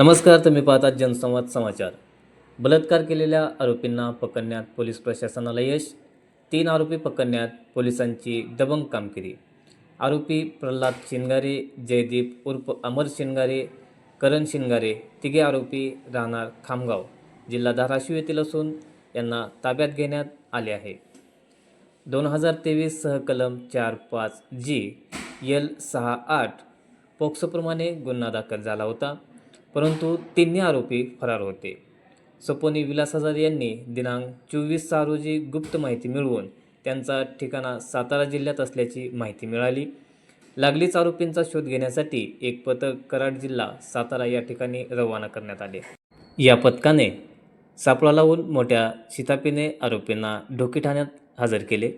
नमस्कार तुम्ही पाहतात जनसंवाद समाचार. बलात्कार केलेल्या आरोपींना पकडण्यात पोलीस प्रशासनाला यश तीन आरोपी पकडण्यात पोलिसांची दबंग कामगिरी. आरोपी प्रल्हाद शिंगारे जयदीप उर्फ अमर शिंगारे करण शिंगारे तिघे आरोपी राहणार खामगाव जिल्हा धाराशिव येथील असून यांना ताब्यात घेण्यात आले आहे. दोन हजार तेवीस सहकलम चार पाच जी यल सहा आठ पोक्सोप्रमाणे गुन्हा दाखल झाला होता. परंतु तिन्ही आरोपी फरार होते. सपोनी विलास हजारे यांनी दिनांक चोवीस सहा रोजी गुप्त माहिती मिळवून त्यांचा ठिकाणा सातारा जिल्ह्यात असल्याची माहिती मिळाली. लागलीच आरोपींचा शोध घेण्यासाठी एक पथक कराड जिल्हा सातारा या ठिकाणी रवाना करण्यात आले. या पथकाने सापळा लावून मोठ्या शितापीने आरोपींना ढोकी ठाण्यात हजर केले.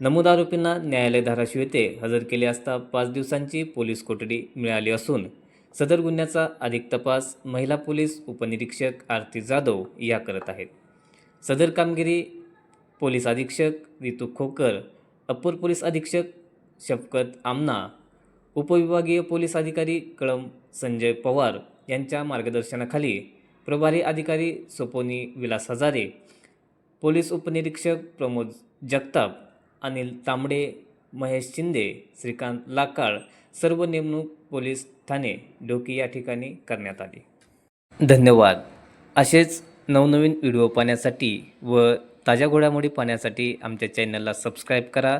नमूद आरोपींना न्यायालय धाराशिव येथे हजर केले असता पाच दिवसांची पोलीस कोठडी मिळाली असून सदर गुन्ह्याचा अधिक तपास महिला पोलीस उपनिरीक्षक आरती जाधव या करत आहेत. सदर कामगिरी पोलीस अधीक्षक रितू खोकर अप्पर पोलीस अधीक्षक शफकत आमना उपविभागीय पोलीस अधिकारी कळम संजय पवार यांच्या मार्गदर्शनाखाली प्रभारी अधिकारी सोपोनी विलास हजारे पोलीस उपनिरीक्षक प्रमोद जगताप अनिल तांबडे महेश शिंदे श्रीकांत लाकाळ सर्व नेमणूक पोलीस ठाणे डोकी या ठिकाणी करण्यात आली. धन्यवाद. असेच नवनवीन व्हिडिओ पाहण्यासाठी व ताज्या घोडामोडी पाहण्यासाठी आमच्या चॅनलला सबस्क्राईब करा